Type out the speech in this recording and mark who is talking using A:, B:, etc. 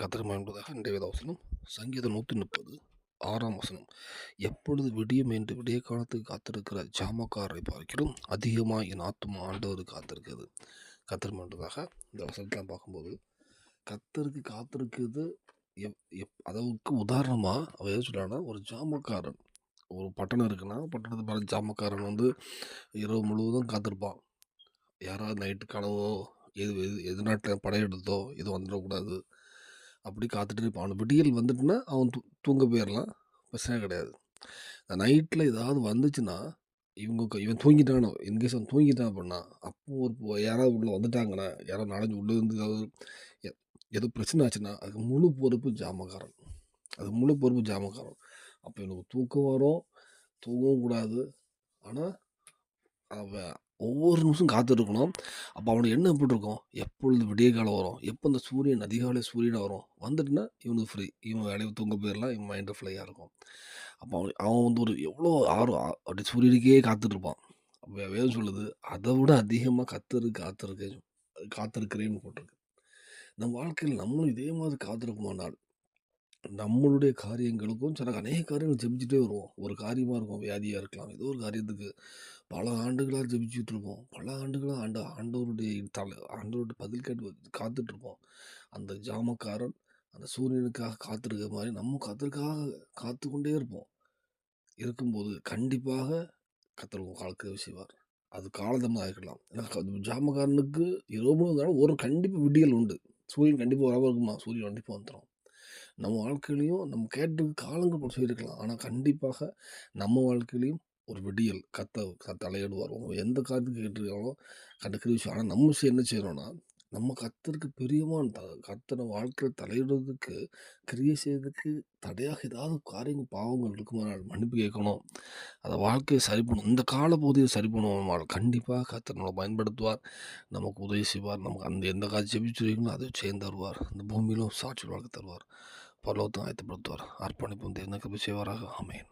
A: கதிரமா என்பதாக இன்றைய வேத வசனம் சங்கீதம் நூற்றி முப்பது ஆறாம் வசனம். எப்பொழுது விடியும் என்று விடிய காலத்துக்கு காத்திருக்கிற ஜாமக்காரரை பார்க்கிறோம் அதிகமாக என் ஆத்மா ஆண்டவர் காத்திருக்கிறது. கத்திரம் என்பதாக இந்த வசனத்தெலாம் பார்க்கும்போது கத்தருக்கு காத்திருக்கிறது எப் எப் அதற்கு உதாரணமாக அவர் எது சொல்கிறான்னா ஒரு ஜாமக்காரன் ஒரு பட்டணம் இருக்குன்னா பட்டணத்து மேலே ஜாமக்காரன் வந்து இரவு முழுவதும் காத்திருப்பான். யாராவது நைட்டு கனவோ எது எது எது நாட்டில் படையெடுத்தோ இது வந்துடக்கூடாது. அப்படி காத்துட்டு இருப்பான். அவன் விடியல் வந்துட்டுனா அவன் தூ தூங்க போயிடலாம் பிரச்சனை கிடையாது. இந்த நைட்டில் ஏதாவது வந்துச்சுன்னா இவங்க இவன் தூங்கிட்டானோ இன்கேஸ் அவன் தூங்கிட்டான் அப்படின்னா அப்போ ஒரு யாராவது உள்ளே வந்துட்டாங்கன்னா யாராவது நாலஞ்சு உள்ளே இருந்து ஏதாவது எ- ஏதோ பிரச்சனை ஆச்சுன்னா அது முழு பொறுப்பு ஜாமக்காரன். அது முழு பொறுப்பு ஜாமக்காரன். அப்போ எனக்கு தூக்கம் வரும். தூங்கவும் கூடாது. ஆனால் அவன் ஒவ்வொரு நிமிஷம் காத்திருக்கணும் அப்போ அவனுக்கு என்ன எப்படி இருக்கும்? எப்பொழுது விடிய காலம் வரும்? எப்போ இந்த சூரியன் அதிகாலை சூரியனாக வரும்? வந்துட்டுனா இவனுக்கு ஃப்ரீ இவன் வேலையை தூங்க போயிடலாம். இவன் மைண்டு ஃப்ளையாக இருக்கும். அப்போ அவன் அவன் வந்து ஒரு எவ்வளோ ஆர்வம். அப்படி சூரியனுக்கே காத்துட்ருப்பான். அப்போ வேதம் சொல்லுது அதை விட அதிகமாக கத்தரு காத்திருக்க காத்திருக்கிறேன்னு போட்டிருக்கு. நம்ம வாழ்க்கையில் நம்மளும் இதே மாதிரி காத்திருக்குமானால் நம்மளுடைய காரியங்களுக்கும் சில அநேக காரியங்கள் ஜெபிச்சுட்டே வருவோம். ஒரு காரியமாக இருக்கும் வியாதியாக இருக்கலாம் ஏதோ ஒரு காரியத்துக்கு. பல ஆண்டுகளாக ஜெபிச்சுட்டு இருப்போம். பல ஆண்டுகளாக ஆண்ட ஆண்டவருடைய தலை ஆண்டவருடைய பதில் கேட்டு காத்துட்டு இருப்போம். அந்த ஜாமக்காரன் அந்த சூரியனுக்காக காத்திருக்கிற மாதிரி நம்ம கத்தருக்காக காத்து கொண்டே இருப்போம். இருக்கும்போது கண்டிப்பாக கத்தர் உங்கள் செய்வார். அது காலதமாக இருக்கலாம் ஏன்னா ஜாமக்காரனுக்கு இரவு முழுவதும் ஒரு கண்டிப்பாக விடியல் உண்டு. சூரியன் கண்டிப்பாக வராமல் இருக்குமா? சூரியன் கண்டிப்பாக வந்துடும் நம்ம வாழ்க்கையிலையும் நம்ம கேட்டு காலங்கள் போட்டு இருக்கலாம் ஆனால் கண்டிப்பாக நம்ம வாழ்க்கையிலையும் ஒரு விடியல் கத்த க தலையிடுவார். எந்த காரியத்துக்கு கேட்டிருக்காங்களோ கண்டுக்கிற விஷயம். ஆனால் நம்ம விஷயம் என்ன செய்கிறோன்னா நம்ம கத்தருக்கு பிரியமான த கத்தனை வாழ்க்கையில் தலையிடுறதுக்கு கிரியை செய்யறதுக்கு தடையாக ஏதாவது காரியங்கள் பாவங்கள் இருக்குமானால் மன்னிப்பு கேட்கணும். அதை வாழ்க்கையை சரி பண்ணணும். இந்த காலப்பகுதியை சரி பண்ணுவோம் கண்டிப்பாக கத்தர் நம்மளை பயன்படுத்துவார். நமக்கு உதவி செய்வார். நமக்கு அந்த எந்த காட்சி ஜெபிச்சுருக்கீங்களோ அதை சேர்ந்து தருவார். இந்த பூமியிலும் சாட்சி வாழ்க்கை தருவார். பரலோகத்தை ஆயத்தப்படுத்துவார் அர்ப்பணிப்பும் தேர்ந்த கிருபை செய்வாராக ஆமென்.